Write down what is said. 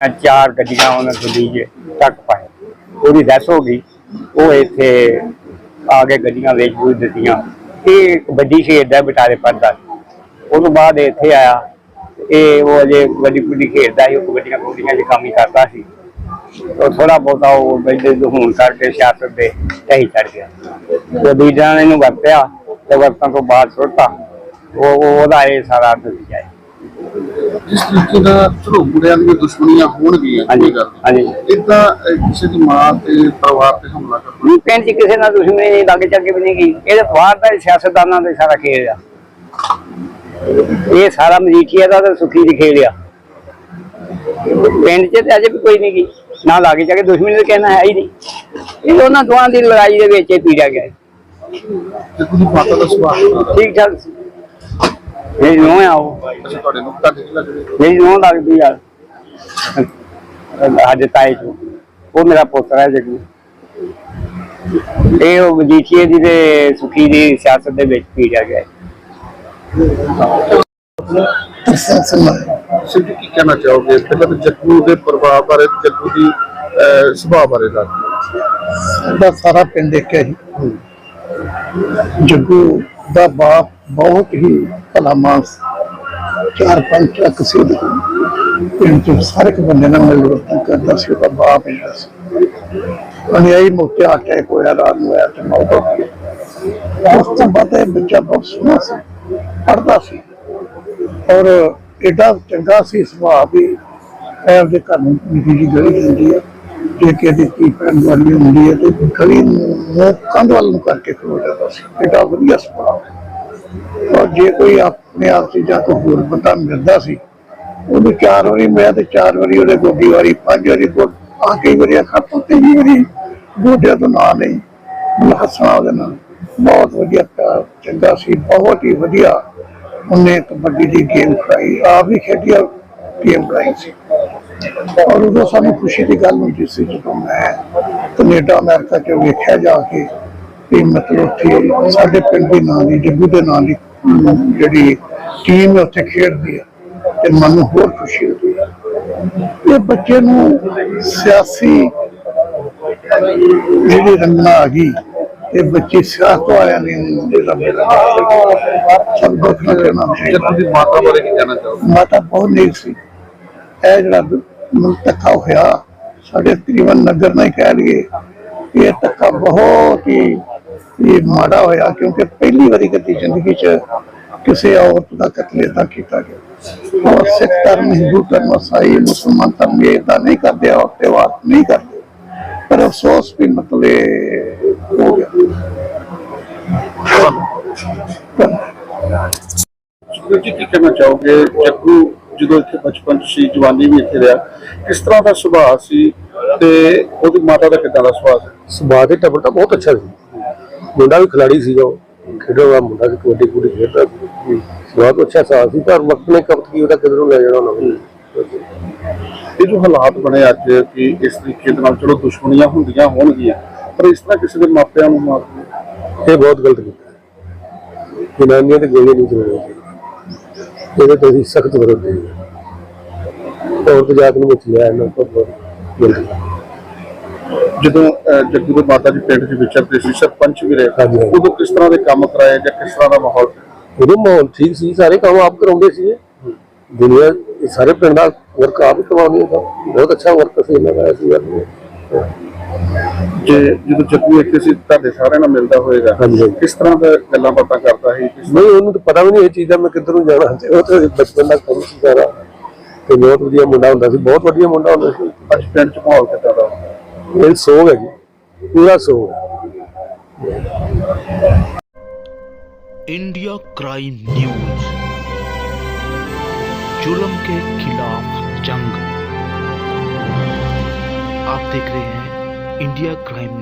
ਚਾਰ ਗੱਡੀਆਂ ਉਹਨਾਂ ਗੱਡੀ 'ਚ ਟੱਕ ਪਾਏ। ਉਹਦੀ ਡੈਥ ਹੋ ਗਈ। ਉਹ ਇੱਥੇ ਆ ਕੇ ਗੱਡੀਆਂ ਵੇਚ ਬੂਝ ਦਿੱਤੀਆਂ। ਇਹ ਇੱਕ ਵੱਡੀ ਖੇਡਦਾ ਬਟਾਲੇ ਪੜਦਾ ਉਹ ਤੋਂ ਬਾਅਦ ਇੱਥੇ ਆਇਆ। ਇਹ ਉਹ ਅਜੇ ਵੱਡੀ ਵੱਡੀ ਖੇਡਦਾ ਸੀ, ਉਹ ਵੱਡੀਆਂ ਗੁੱਡੀਆਂ 'ਚ ਕੰਮ ਹੀ ਕਰਦਾ ਸੀ। ਉਹ ਥੋੜਾ ਬਹੁਤਾ ਉਹ ਬੈਠੇ ਹੋਣ ਕਰਕੇ ਸਿਆਸਤ ਦੇ ਢਹੀ ਚੜ ਗਿਆ। ਤੇ ਦੂਜਿਆਂ ਨੇ ਇਹਨੂੰ ਵਰਤਿਆ ਤੇ ਵਰਤਣ ਤੋਂ ਬਾਅਦ ਸੁੱਟਾ ਉਹ ਉਹਦਾ ਇਹ ਸਾਰਾ ਨਤੀਜਾ ਹੈ ਜਿਸ ਤਰੀਕੇ ਨਾਲ ਚਲੋ ਮੁੰਡਿਆਂ ਦੀਆਂ ਦੁਸ਼ਮਣੀਆਂ ਹੋਣਗੀਆਂ ਹਾਂਜੀ ਹਾਂਜੀ। ਇਦਾਂ ਕਿਸੇ ਦੀ ਮਾਂ ਤੇ ਪਰਿਵਾਰ ਤੇ ਹਮਲਾ ਕਰਨਾ। ਨਹੀਂ ਪਿੰਡ 'ਚ ਕਿਸੇ ਨਾਲ ਦੁਸ਼ਮਣੀ ਨਹੀਂ ਲੱਗ ਚੱਕੇ ਵੀ ਨਹੀਂ ਗਈ। ਇਹ ਤਾਂ ਬਾਹਰ ਦਾ ਹੀ ਸਿਆਸਤਦਾਨਾਂ ਦਾ ਹੀ ਸਾਰਾ ਖੇਲ ਆ। ਇਹ ਸਾਰਾ ਮਜੀਠੀਆ ਦਾ ਤਾਂ ਸੁਖੀ ਦੀ ਖੇਲ ਆ। ਪਿੰਡ 'ਚ ਤੇ ਅਜੇ ਵੀ ਕੋਈ ਨਹੀਂ ਗਈ। ਨਾ ਲਾਗੇ ਚੱਕੇ ਦੁਸ਼ਮਣੀ ਤਾਂ ਕਹਿਣਾ ਹੈ ਹੀ ਨਹੀਂ। ਇਹ ਉਹਨਾਂ ਦੋਵਾਂ ਦੀ ਲੜਾਈ ਦੇ ਵਿੱਚ ਇਹ ਪੀੜਿਆ ਗਿਆ। ਤੇ ਤੁਸੀਂ ਮਾਤਾ ਦਾ ਸੁਭਾਅ ਦਾ? ਠੀਕ ਠਾਕ ਸੀ ਇਹ ਨੋ ਆ ਉਹ। ਅੱਛਾ ਤੁਹਾਡੇ ਨੂੰ ਤੁਹਾਡੇ ਕੀ ਲੱਗਦੇ? ਮੇਰੀ ਨੋ ਲੱਗਦੀ ਯਾਰ ਅੱਜ ਤਾਏ ਚ। ਉਹ ਮੇਰਾ ਪੁੱਤਰ ਹੈ ਜਗੂ। ਇਹ ਉਹ ਮਜੀਠੀਏ ਦੀ ਤੇ ਸੁਖੀ ਦੀ ਸਿਆਸਤ ਦੇ ਵਿੱਚ ਗਿਆ। ਸਿੰਘ ਜੀ ਕੀ ਕਹਿਣਾ ਚਾਹੋਗੇ? ਪਹਿਲਾਂ ਤਾਂ ਜੱਗੂ ਦੇ ਪ੍ਰਭਾਵ ਬਾਰੇ ਜੱਗੂ ਦੀ ਅਹ, ਸੁਭਾਅ ਬਾਰੇ ਦੱਸ ਦਿਓ। ਸਾਡਾ ਸਾਰਾ ਪਿੰਡ ਇੱਕ ਹੈ ਜੀ। ਜੱਗੂ ਦਾ ਬਾਪ ਬਹੁਤ ਹੀ ਭਲਾ ਮਾਨਸ, ਚਾਰ ਪੰਜ ਟਰੱਕ ਸੀ ਪਿੰਡ ਚ ਸਾਰੇ ਕੁ ਬੰਦੇ ਨਾਲ ਮਿਲ ਵਰਤਨ ਕਰਦਾ ਸੀ, ਉਹਦਾ ਬਾਪ ਇੰਨਾ ਸੀ। ਉਹਨੇ ਆਈ ਮੋਟੇ ਹੋਇਆ ਰਾਤ ਨੂੰ ਆਇਆ ਤੇ ਮੌਤ ਹੋ ਗਈ। ਉਸ ਤੋਂ ਬਾਅਦ ਇਹ ਬੱਚਾ ਬਹੁਤ ਸੋਹਣਾ ਸੀ ਪੜਦਾ ਸੀ। ਔਰ ਏਡਾ ਚੰਗਾ ਸੀ ਸੁਭਾਅ ਵੀ ਐ ਉਹਦੇ ਘਰ ਨੂੰ ਨਿੱਕੀ ਜਿਹੀ ਗਲੀ ਹੁੰਦੀ ਹੈ ਜੇ ਕਿਤੇ ਕੀ ਪੈਣ ਵਾਲੀ ਹੁੰਦੀ ਹੈ ਤੇ ਗਲੀ ਨੂੰ ਕੰਧ ਵੱਲ ਨੂੰ ਕਰਕੇ ਖਲੋ ਜਾਂਦਾ ਸੀ। ਏਡਾ ਵਧੀਆ ਸੁਭਾਅ। ਔਰ ਜੇ ਕੋਈ ਆਪਣੇ ਆਪ ਸੀ ਜਾਂ ਕੋਈ ਹੋਰ ਬੰਦਾ ਮਿਲਦਾ ਸੀ, ਉਹਨੂੰ ਚਾਰ ਵਾਰੀ ਮਿਲਿਆ ਤੇ ਚਾਰ ਵਾਰੀ ਉਹਦੇ ਗੋਡੀ ਵਾਰੀ, ਪੰਜ ਵਾਰੀ ਗੋਡ, ਆ ਕਈ ਵਾਰੀ ਅੱਖਾਂ ਤੋਂ ਤੇ ਵਾਰੀ ਗੋਡਿਆਂ ਤੋਂ ਨਾ ਨਹੀਂ। ਮਤਲਬ ਹੱਸਣਾ ਉਹਦੇ ਨਾਲ। ਬਹੁਤ ਵਧੀਆ ਪਿਆਰ, ਚੰਗਾ ਸੀ, ਬਹੁਤ ਹੀ ਵਧੀਆ। ਉਹਨੇ ਕਬੱਡੀ ਦੀ ਗੇਮ ਖੜਾਈ ਆਪ ਵੀ ਖੇਡਿਆ ਗੇਮ ਖੜਾਈ ਸੀ। ਔਰ ਉਦੋਂ ਸਾਨੂੰ ਖੁਸ਼ੀ ਦੀ ਗੱਲ ਹੁੰਦੀ ਸੀ ਜਦੋਂ ਮੈਂ ਕੈਨੇਡਾ ਅਮਰੀਕਾ ਚ ਵੇਖਿਆ ਜਾ ਕੇ ਵੀ ਮਤਲਬ ਉੱਥੇ ਸਾਡੇ ਪਿੰਡ ਦੇ ਨਾਂ ਦੀ ਜੱਗੂ ਦੇ ਨਾਂ ਦੀ ਜਿਹੜੀ ਟੀਮ ਉੱਥੇ ਖੇਡਦੀ ਹੈ ਤੇ ਮਨ ਨੂੰ ਹੋਰ ਖੁਸ਼ੀ ਹੁੰਦੀ ਹੈ। ਇਹ ਬੱਚੇ ਨੂੰ ਸਿਆਸੀ ਜਿਹੜੀ ਰੰਗਨਾ ਆ ਗਈ ਇਹ ਬੱਚੇ ਸਿਆਸਤ ਵਾਲਿਆਂ ਨੇ ਮੁੰਡੇ ਦਾ ਮੇਰਾ ਸਭ ਮਾਤਾ ਬਾਰੇ ਕੀ ਕਹਿਣਾ ਚਾਹੋਗੇ? ਮਾਤਾ ਬਹੁਤ ਨੇਕ ਸੀ। ਇਹ ਜਿਹੜਾ ਮੁਲਕ ਧੱਕਾ ਹੋਇਆ। ਸਾਡੇ ਤਕਰੀਬਨ ਨਗਰ ਨਹੀਂ ਕਹਿ ਲਈਏ ਇਹ ਧੱਕਾ ਬਹੁਤ ਹੀ ਇਹ ਮਾੜਾ ਹੋਇਆ ਕਿਉਂਕਿ ਪਹਿਲੀ ਵਾਰੀ ਕਦੀ ਜ਼ਿੰਦਗੀ 'ਚ ਕਿਸੇ ਔਰਤ ਦਾ ਕਤਲ ਏਦਾਂ ਕੀਤਾ ਗਿਆ। ਔਰ ਸਿੱਖ ਧਰਮ, ਹਿੰਦੂ ਧਰਮ, ਇਸਾਈ, ਮੁਸਲਮਾਨ ਧਰਮ ਇਹ ਏਦਾਂ ਨਹੀਂ ਕਰਦੇ, ਔਰ ਤਿਉਹਾਰ ਨਹੀਂ ਕਰਦੇ। ਪਰ ਅਫਸੋਸ ਵੀ ਮਤਲਬ ਹੋ ਗਿਆ। ਜੀ, ਕੀ ਕਹਿਣਾ ਚਾਹੋਗੇ? ਜੱਗੂ ਜਦੋਂ ਇੱਥੇ ਬਚਪਨ 'ਚ ਸੀ ਜਵਾਨੀ ਵੀ ਇੱਥੇ ਰਿਹਾ ਕਿਸ ਤਰ੍ਹਾਂ ਦਾ ਸੁਭਾਅ ਸੀ ਤੇ ਉਹਦੀ ਮਾਤਾ ਦਾ ਕਿੱਦਾਂ ਦਾ ਸੁਭਾਅ ਸੀ? ਸੁਭਾਅ ਦੇ ਟੱਬਰ ਤਾਂ ਬਹੁਤ ਅੱਛਾ ਸੀ। ਮੁੰਡਾ ਵੀ ਖਿਲਾੜੀ ਸੀਗਾ ਉਹ ਖੇਡਣ ਵਾਲਾ ਮੁੰਡਾ ਸੀ ਕਬੱਡੀ ਕੁੜੀ ਖੇਡਦਾ ਸੁਭਾਅ ਤੋਂ ਅੱਛਾ ਸਾਥ ਸੀ ਪਰ ਵਕਤ ਨੇ ਕਬਤ ਕੀ ਉਹਦਾ ਕਿਧਰੋਂ ਲੈ ਜਾਣਾ ਉਹਨਾਂ ਇਹ ਜੋ ਹਾਲਾਤ ਬਣੇ ਅੱਜ ਕਿ ਇਸ ਤਰੀਕੇ ਦੇ ਨਾਲ ਚਲੋ ਦੁਸ਼ਮਣੀਆਂ ਹੁੰਦੀਆਂ ਹੋਣਗੀਆਂ ਪਰ ਇਸ ਤਰ੍ਹਾਂ ਕਿਸੇ ਦੇ ਮਾਪਿਆਂ ਨੂੰ ਮਾਰ ਦਿਓ। ਇਹ ਬਹੁਤ ਗਲਤ ਕੀਤਾ। ਜਨਾਨੀਆਂ ਤੇ ਗੋਲੀ ਨਹੀਂ ਚਲਾਉਣੀ ਚਾਹੀਦੀ ਇਹਦੇ ਤੋਂ ਅਸੀਂ ਸਖਤ ਵਿਰੋਧ ਦੇ ਔਰਤ ਜਾਤ ਨੂੰ ਵਿੱਚ ਲਿਆ ਇਹਨਾਂ ਤੋਂ। ਜਦੋਂ ਅਹ, ਜੱਗੂ ਦੇ ਮਾਤਾ ਜੀ ਪਿੰਡ 'ਚ ਵਿਚਰਦੇ ਸੀ ਸਰਪੰਚ ਵੀ ਰਹੇ। ਉਦੋਂ ਕਿਸ ਤਰ੍ਹਾਂ ਦੇ ਕੰਮ ਕਰਾਏ ਜਾਂ ਕਿਸ ਤਰ੍ਹਾਂ ਦਾ ਮਾਹੌਲ? ਉਦੋਂ ਮਾਹੌਲ ਠੀਕ ਸੀ ਸਾਰੇ ਕੰਮ ਆਪ ਕਰਾਉਂਦੇ ਸੀ ਦੁਨੀਆ ਸਾਰੇ ਪਿੰਡ ਦਾ ਵਰਕ ਆਪ ਕਰਵਾਉਂਦੇ ਸੀ ਬਹੁਤ ਅੱਛਾ ਵਰਕ ਸੀ ਇਹਨਾਂ ਦਾ ਸੀ ਜੇ ਜਦੋਂ ਜੱਗੂ ਇੱਥੇ ਸੀ ਤੁਹਾਡੇ ਸਾਰਿਆਂ ਨਾਲ ਮਿਲਦਾ ਹੋਏਗਾ ਹਾਂਜੀ, ਹਾਂਜੀ। ਕਿਸ ਤਰ੍ਹਾਂ ਦਾ ਗੱਲਾਂ ਬਾਤਾਂ ਕਰਦਾ ਸੀ ਕਿਸ ਨਹੀਂ ਉਹਨੂੰ ਤਾਂ ਪਤਾ ਵੀ ਨਹੀਂ ਇਹ ਚੀਜ਼ ਦਾ ਮੈਂ ਕਿੱਧਰ ਨੂੰ ਜਾਣਾ ਤੇ ਉਹ ਤਾਂ ਬਚਪਨ ਦਾ ਕੰਮ ਸੀ ਸਾਰਾ ਤੇ ਬਹੁਤ ਵਧੀਆ ਮੁੰਡਾ ਹੁੰਦਾ ਸੀ ਬਹੁਤ ਵਧੀਆ ਮੁੰਡਾ ਹੁੰਦਾ ਸੀ ਅੱਜ ਪਿੰਡ 'ਚ ਮਾਹੌਲ ਕਿੱਦਾਂ ਦਾ ਇਹ ਸੋਗ ਹੈ ਜੀ ਪੂਰਾ ਸੋਗ ਹੈ इंडिया क्राइम न्यूज जुल्म के खिलाफ जंग आप देख रहे हैं india crime news.